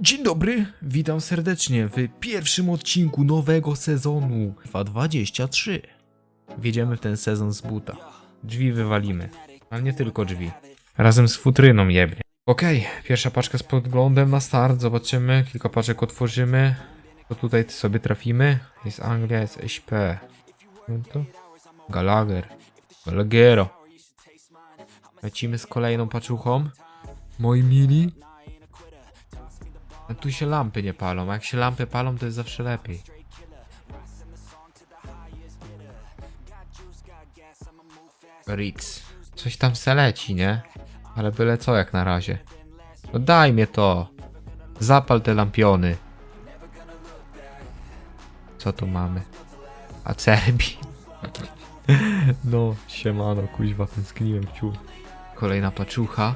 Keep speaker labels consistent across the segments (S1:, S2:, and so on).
S1: Dzień dobry, witam serdecznie w pierwszym odcinku nowego sezonu 223. Wjedziemy w ten sezon z buta. Drzwi wywalimy, ale nie tylko drzwi. Razem z futryną jebnie. Okej, pierwsza paczka z podglądem na start, zobaczymy, kilka paczek otworzymy. To tutaj sobie trafimy. Jest Anglia, jest SP. No to? Gallagher. Gallaghero. Lecimy z kolejną paczuchą. Moi mili. A tu się lampy nie palą, a jak się lampy palą, to jest zawsze lepiej. Rix. Coś tam se leci, nie? Ale byle co jak na razie. No daj mnie to. Zapal te lampiony. Co tu mamy? Acerbi. No, siemano, kuźwa, tęskniłem ciul. Kolejna paczucha.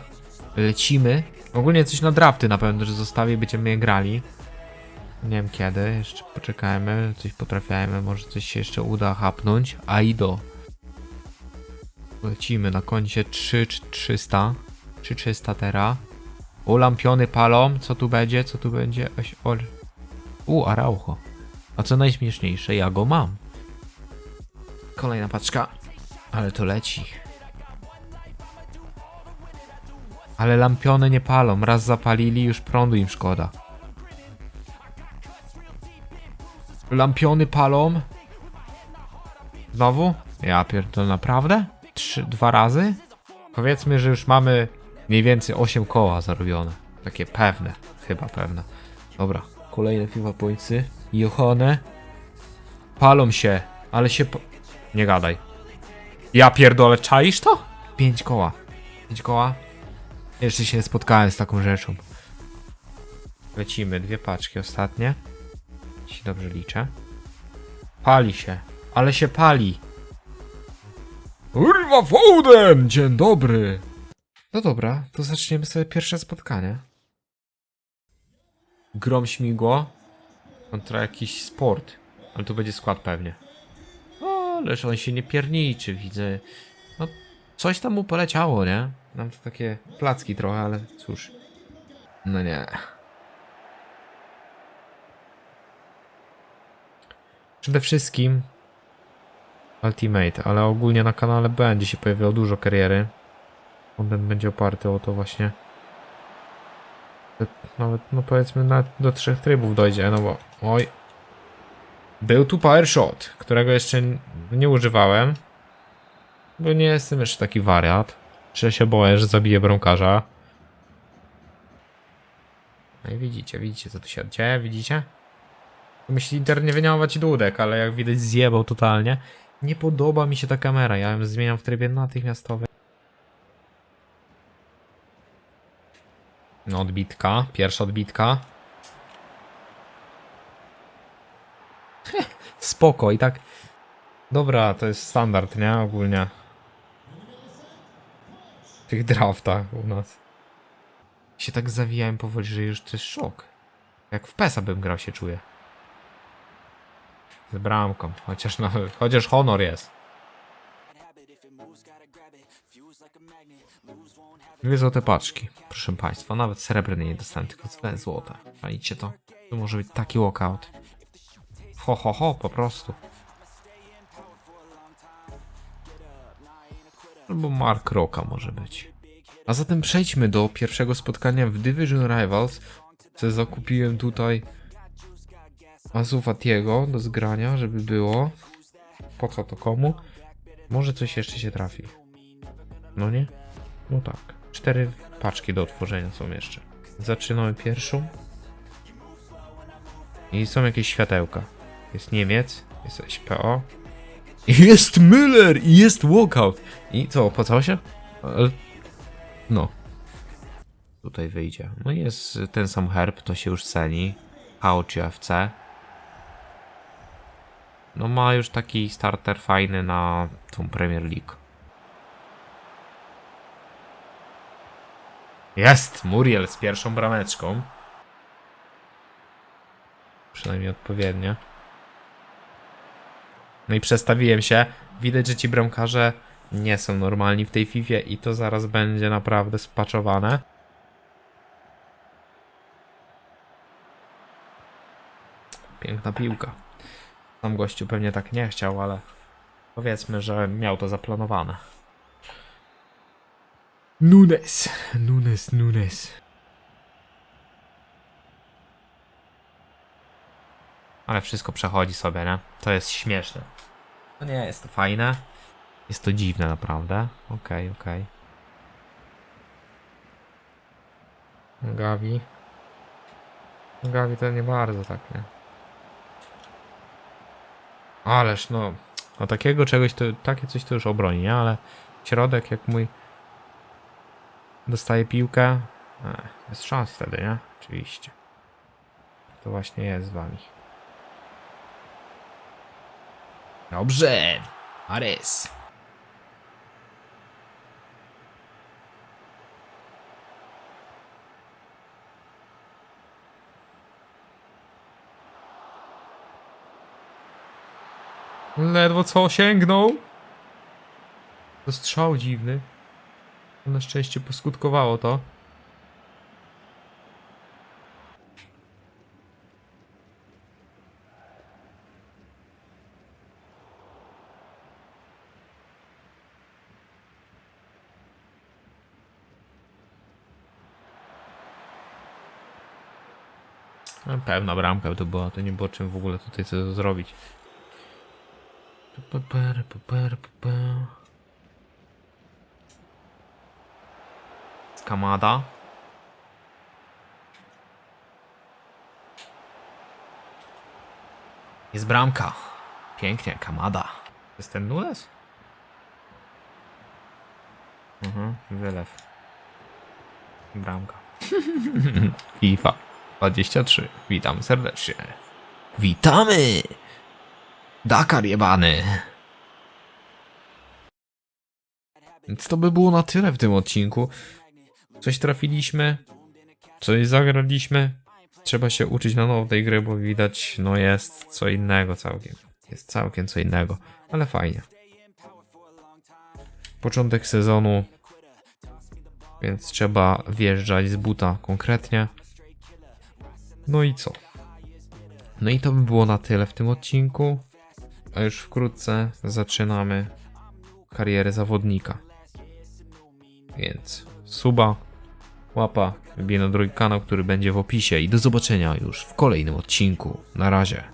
S1: Lecimy. Ogólnie coś na drafty na pewno, że zostawię, będziemy je grali. Nie wiem kiedy, jeszcze poczekajmy, coś potrafiajmy, może coś się jeszcze uda hapnąć. Aido. Lecimy na koncie 3300. 3300 teraz. U, lampiony palą. Co tu będzie? Co tu będzie? Oś, ol. U, Araujo. A co najśmieszniejsze, ja go mam. Kolejna paczka. Ale to leci. Ale lampiony nie palą. Raz zapalili, już prądu im szkoda. Lampiony palą. Znowu? Ja pierdolę, naprawdę? Trzy, dwa razy? Powiedzmy, że już mamy mniej więcej 8 koła zarobione. Takie pewne, chyba pewne. Dobra, kolejne FIFA pointsy. Johone. Palą się, ale się... Po... Nie gadaj. Ja pierdolę, czaisz to? 5 koła. 5 koła. Jeszcze się nie spotkałem z taką rzeczą. Lecimy, dwie paczki ostatnie. Jeśli dobrze liczę. Pali się, ale się pali. Urwa Foden! Dzień dobry! No dobra, to zaczniemy sobie pierwsze spotkanie. Grom śmigło kontra jakiś sport. Ale tu będzie skład pewnie. O, ależ on się nie pierniczy, widzę. Coś tam mu poleciało, nie? Mam to takie placki trochę, ale cóż. No nie. Przede wszystkim Ultimate, ale ogólnie na kanale będzie się pojawiało dużo kariery. Content będzie oparty o to właśnie. Nawet, no powiedzmy, nawet do trzech trybów dojdzie, no bo... Oj. Był tu Power Shot, którego jeszcze nie używałem. Bo nie jestem jeszcze taki wariat. Że się boję, że zabiję bramkarza. No i widzicie, widzicie co tu się dzieje, widzicie? Myśli Inter nie wyniamować dudek, ale jak widać zjebał totalnie. Nie podoba mi się ta kamera, ja ją zmieniam w trybie natychmiastowym. No, odbitka, pierwsza odbitka. Spoko i tak. Dobra, to jest standard, nie? Ogólnie. Tych draftach u nas. Się tak zawijałem powoli, że już to jest szok. Jak w PESA bym grał się czuję. Z bramką, chociaż no, chociaż honor jest. Dwie złote paczki, proszę państwa, nawet srebrne nie dostałem, tylko dwie złote. Palicie to? To może być taki walkout. Ho, ho, ho, po prostu. Albo Mark Rocka może być. A zatem przejdźmy do pierwszego spotkania w Division Rivals. Co zakupiłem tutaj Azufatiego do zgrania, żeby było. Po co to komu? Może coś jeszcze się trafi. No nie? No tak. Cztery paczki do otworzenia są jeszcze. Zaczynamy pierwszą. I są jakieś światełka. Jest Niemiec, jest SPO. Jest Müller i jest walkout. I co, opłacało się? Ale- No. Tutaj wyjdzie. No jest ten sam herb, to się już ceni. Czy FC. No ma już taki starter fajny na tą Premier League. Jest! Muriel z pierwszą brameczką. Przynajmniej odpowiednio. No i przestawiłem się. Widać, że ci bramkarze nie są normalni w tej FIFA i to zaraz będzie naprawdę spaczowane. piękna piłka. Sam gościu pewnie tak nie chciał, ale powiedzmy, że miał to zaplanowane. Nunes, Nunes, Nunes. Ale wszystko przechodzi sobie, nie? To jest śmieszne. No nie, jest to fajne. Jest to dziwne naprawdę. Okej, okej. Gavi. Gavi to nie bardzo tak, nie? Ależ no, no takiego czegoś to, takie coś to już obroni, nie? Ale środek jak mój dostaje piłkę, e, jest szans wtedy, nie? Oczywiście. To właśnie jest z wami. Dobrze! Ares! Ledwo co sięgnął. To strzał dziwny. Na szczęście poskutkowało to. No, Pewna bramka to była, to nie było czym w ogóle tutaj co zrobić. Puper, puper, puper. Kamada. Jest bramka. Pięknie, Kamada. Jest ten Nunes? Mhm, wylew. Bramka. FIFA 23. Witam serdecznie. Witamy! Dakar jebany. Więc to by było na tyle w tym odcinku. Coś trafiliśmy, coś zagraliśmy. Trzeba się uczyć na nowo tej gry, bo widać, no jest co innego całkiem. Jest całkiem co innego, ale fajnie. Początek sezonu, więc trzeba wjeżdżać z buta konkretnie. No i co? No i to by było na tyle w tym odcinku. A już wkrótce zaczynamy karierę zawodnika. Więc suba, łapa, wbij na drugi kanał, który będzie w opisie i do zobaczenia już w kolejnym odcinku. Na razie.